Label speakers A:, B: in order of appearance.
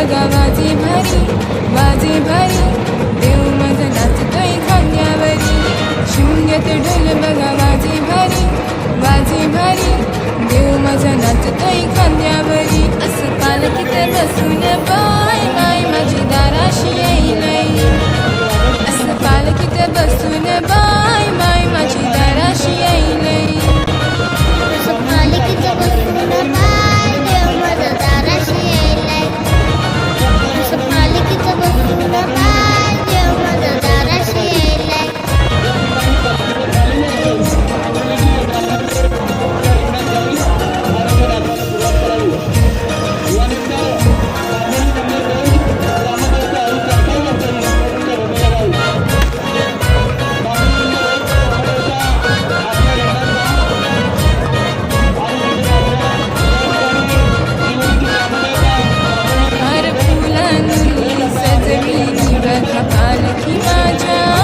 A: बघा माझी भरी माझी भरी देव माझा नाचतोय खांद्यावरी शून्यत ढोल बघा माझी भरी माझी भरी देव माझा नाचतोय खांद्या Kalki Majan.